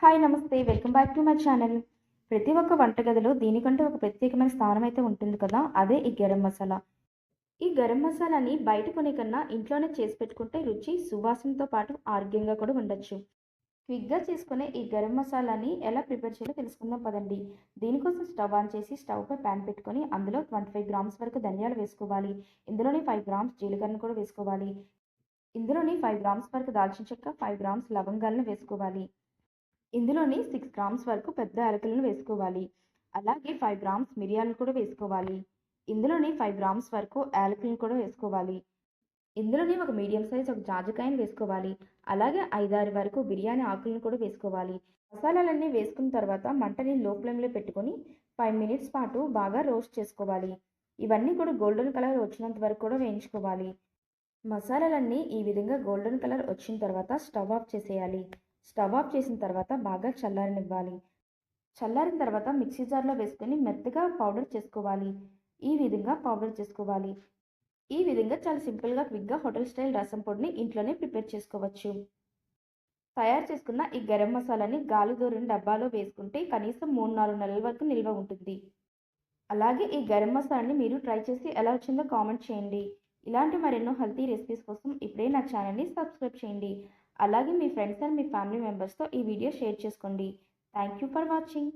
Hi namaste. Welcome back to my channel. ప్రతి ఒక్క వంటగదిలో దీనికంటే ఒక ప్రత్యేకమైన స్థానం అయితే ఉంటుంది కదా? అదే ఈ గరం మసాలా. ఈ గరం మసాలాని బయట కొనే కన్నా ఇంట్లోనే చేసి పెట్టుకుంటే రుచి సువాసనతో పాటు ఆరోగ్యంగా కూడా ఉండొచ్చు. క్విక్గా చేసుకునే ఈ గరం మసాలాని ఎలా ప్రిపేర్ చేయాలో తెలుసుకుందాం పదండి. దీనికోసం స్టవ్ ఆన్ చేసి స్టవ్పై ప్యాన్ పెట్టుకొని అందులో ట్వంటీ ఫైవ్ గ్రామ్స్ వరకు ధనియాలు వేసుకోవాలి. ఇందులోని ఫైవ్ గ్రామ్స్ జీలకర్రను కూడా వేసుకోవాలి. ఇందులోని ఫైవ్ గ్రామ్స్ వరకు దాల్చిన చెక్క ఫైవ్ గ్రామ్స్ లవంగాలను వేసుకోవాలి. ఇందులోని సిక్స్ గ్రామ్స్ వరకు పెద్ద యాలకులను వేసుకోవాలి. అలాగే ఫైవ్ గ్రామ్స్ మిరియాలను కూడా వేసుకోవాలి. ఇందులోని ఫైవ్ గ్రామ్స్ వరకు యాలకులను కూడా వేసుకోవాలి. ఇందులోని ఒక మీడియం సైజ్ ఒక జాజికాయను వేసుకోవాలి. అలాగే ఐదారు వరకు బిర్యానీ ఆకులను కూడా వేసుకోవాలి. మసాలాలన్నీ వేసుకున్న తర్వాత మంటని లో ఫ్లేమ్లో పెట్టుకొని ఫైవ్ మినిట్స్ పాటు బాగా రోస్ట్ చేసుకోవాలి. ఇవన్నీ కూడా గోల్డెన్ కలర్ వచ్చినంత వరకు కూడా వేయించుకోవాలి. మసాలాలన్నీ ఈ విధంగా గోల్డెన్ కలర్ వచ్చిన తర్వాత స్టవ్ ఆఫ్ చేసేయాలి. స్టవ్ ఆఫ్ చేసిన తర్వాత బాగా చల్లారనివ్వాలి. చల్లారిన తర్వాత మిక్సీ జార్లో వేసుకొని మెత్తగా పౌడర్ చేసుకోవాలి. ఈ విధంగా పౌడర్ చేసుకోవాలి. ఈ విధంగా చాలా సింపుల్గా క్విక్గా హోటల్ స్టైల్ రసం పొడిని ఇంట్లోనే ప్రిపేర్ చేసుకోవచ్చు. తయారు చేసుకున్న ఈ గరం మసాలాని గాలి దూరిన డబ్బాలో వేసుకుంటే కనీసం మూడు నాలుగు నెలల వరకు నిల్వ ఉంటుంది. అలాగే ఈ గరం మసాలాని మీరు ట్రై చేసి ఎలా వచ్చిందో కామెంట్ చేయండి. ఇలాంటి మరెన్నో హెల్తీ రెసిపీస్ కోసం ఇప్పుడే నా ఛానల్ని సబ్స్క్రైబ్ చేయండి. అలాగే మీ ఫ్రెండ్స్ అండ్ మీ ఫ్యామిలీ మెంబర్స్తో ఈ వీడియో షేర్ చేసుకోండి. Thank you for watching